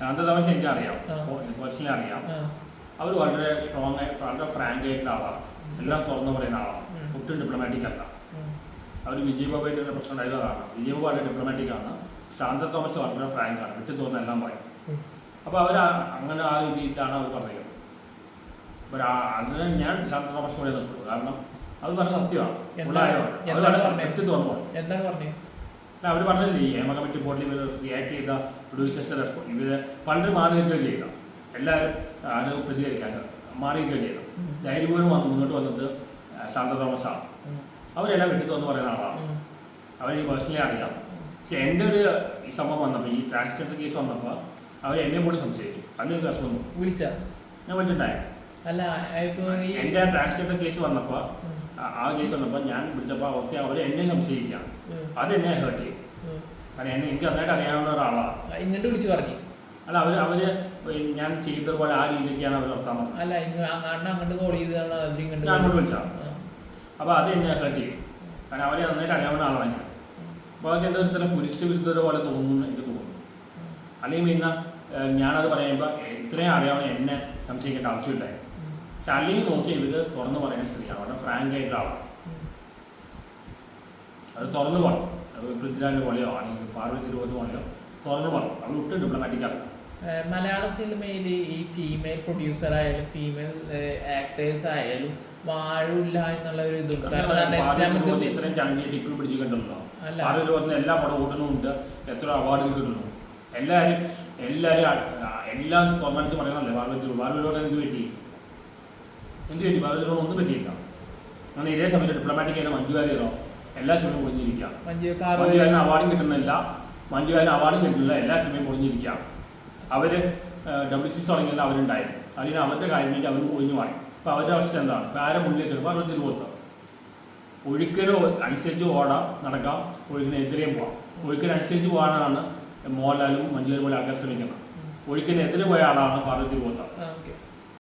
ശാന്തതാമസം എനിക്ക് അറിയാം ആ. പേഴ്സണലി അറിയാം. അവർ വളരെ സ്ട്രോങ് ആയിട്ട് വളരെ ഫ്രാങ്ക് ആയിട്ടുള്ള ആളാണ്. എല്ലാം തുറന്നു പറയുന്ന ആളാണ്. ഒട്ടും ഡിപ്ലോമാറ്റിക് അല്ല. അവർ വിജയ് തന്നെ പ്രശ്നം ഉണ്ടായതാണ് വിജയ് ബാബു വളരെ ഡിപ്ലോമാറ്റിക് ആണ്. ശാന്ത തോമസ് വളരെ ഫ്രാങ്ക് ആണ്. വിട്ടു തോന്നുന്ന എല്ലാം പറയും. അപ്പോൾ അവർ അങ്ങനെ ആ രീതിയിലാണ് അവർ പറയുന്നത്. അപ്പോൾ അതിന് ഞാൻ ശാന്ത തോമസ് കൂടെ നിൽക്കുള്ളൂ കാരണം അത് നല്ല സത്യമാണ്. തോന്നുന്നു. എന്താണ് പറഞ്ഞത് അവർ പറഞ്ഞില്ലേ ഈ ഹേമ കമ്മിറ്റി ബോർഡിൽ ഇവർ റിയാക്ട് ചെയ്ത പ്രൊഡ്യൂസേഴ്സ് റെസ്പോണ്ട് ഇവർ പലരും മാറി നിൽക്കുകയോ ചെയ്ത. എല്ലാവരും അത് പ്രതികരിക്കാൻ മാറി ചെയ്ത. ഉം. ധൈര്യപൂർവം വന്ന് മുന്നോട്ട് വന്നത് ശാന്ത തോമസാണ്. അവരെല്ലാം വിട്ടു തോന്നുന്നു പറയുന്ന ആളാണ്. അവർ ഈ പേഴ്സണലി അറിയാം. പക്ഷെ എന്റെ ഒരു ഈ സംഭവം വന്നപ്പോൾ ഈ ട്രാൻസ്ജെൻഡർ കേസ് വന്നപ്പോൾ അവർ എന്നെ കൂടി സംശയിച്ചു. അതിനൊരു കഷ്ടമൊന്നും വിളിച്ച? ഞാൻ വിളിച്ചിട്ടുണ്ടായി അല്ല എന്റെ ട്രാൻസ്ജെൻഡർ കേസ് വന്നപ്പോൾ ആ- കേസ് വന്നപ്പോൾ ഞാൻ വിളിച്ചപ്പോൾ ഓക്കെ അവർ എന്നെ സംശയിക്കാം അത് അതെന്നെ ഹേർട്ട് ചെയ്യും. കാരണം എന്നെ എനിക്ക് നന്നായിട്ട് അറിയാവുന്ന ഒരാളാണ് ഇങ്ങോട്ട് വിളിച്ചു പറഞ്ഞു. അല്ല അവർ അവർ ഞാൻ ചെയ്തതുപോലെ ആ രീതിയിലേക്കാണ് അവർ നിർത്താൻ പറഞ്ഞത്. അല്ല അങ്ങോട്ട് കോൾ ഇങ്ങോട്ട് ഞാൻ അങ്ങോട്ട് വിളിച്ചതാണ് അപ്പോൾ അത് എന്നെ ഹേർട്ട് ചെയ്യും. കാരണം അവരെ നന്നായിട്ട് അറിയാവുന്ന ആളാണ് ഞാൻ. അപ്പോൾ അവർക്ക് എന്തോ ഒരു തരം പുരുഷ വിരുദ്ധത പോലെ തോന്നുന്നു എനിക്ക് തോന്നുന്നു. അല്ലെങ്കിൽ പിന്നെ ഞാനത് പറയുമ്പോൾ ഇത്രയും അറിയാവുന്ന എന്നെ സംശയിക്കേണ്ട ആവശ്യമില്ലായി ഉം. പക്ഷെ അല്ലെങ്കിൽ നോക്കി ഇവർ തുറന്നു പറയുന്ന സ്ത്രീയാണ്. വളരെ ഫ്രാങ്ക് ആയിട്ടുള്ള ആളാണ്. അത് തുറന്നു പോകണം അത് പൃഥ്വിരാജിന്റെ പോലെയോ അല്ലെങ്കിൽ പാർവതി തിരുവോത്ത് പോലെയോ തുറന്നു പോകണം അത് ഒട്ടും ഡിപ്ലോമാറ്റിക് ആണ്. മലയാള സിനിമയിൽ ഈ ഫീമെയിൽ പ്രൊഡ്യൂസർ ആയാലും ഫീമെയിൽ ആക്ടേഴ്സ് ആയാലും വാഴില്ല എന്നുള്ള ഒരു ഇതുണ്ട്. കാരണം ഇത്രയും ചാനലിൽ ടിപ്പിൾ പിടിച്ചിട്ടുണ്ടല്ലോ. അല്ല. പാർവതി എല്ലാ പടം ഓടുന്നുണ്ട് എത്ര അവാർഡുകൾ കിട്ടുന്നു. എല്ലാവരും എല്ലാവരും എല്ലാം തുറന്നടിച്ച് പറയണമല്ലേ പാർവതി തിരുവോത്ത് പാർവതി തിരുവോത്ത് എന്ത് പറ്റി? എന്ത് പറ്റി? പാർവതി തിരുവോത്ത് ഒന്നും പറ്റിയില്ല. അങ്ങനെ ഇതേ സമയത്ത് ഡിപ്ലോമാറ്റിക് ആയിട്ട് മഞ്ജു എല്ലാ സിനിമയും പൊളിഞ്ഞിരിക്കുക. മഞ്ജു അതിന് അവാർഡും കിട്ടുന്നില്ല. മഞ്ജു അതിന് അവാർഡും കിട്ടുന്നില്ല. എല്ലാ സിനിമയും പൊളിഞ്ഞിരിക്കുക. അവർ ഡബ്ല്യു സി തുടങ്ങിയത് അവരുണ്ടായിരുന്നു. അതിന് അവരുടെ കാര്യം വേണ്ടി അവർ ഒഴിഞ്ഞു മാറി. അപ്പോൾ അവരുടെ അവസ്ഥ എന്താണ്? ആരെ മുന്നിലേക്ക് വരുമ്പോൾ അവരുടെ തിരുവോത്ത്. ഒഴുക്കിന് അനുസരിച്ച് ഓടാം നടക്കാം. ഒഴുക്കിനെതിരെയും പോവാം. ഒഴുക്കിനനുസരിച്ച് പോകാനാണ് മോഹൻലാലും മഞ്ജു വാര്യർ പോലെ ആൾക്കാർ ശ്രമിക്കുന്നത് ഒഴുക്കിനെതിരെ പോയ ആളാണ് പാർവതി തിരുവോത്ത്.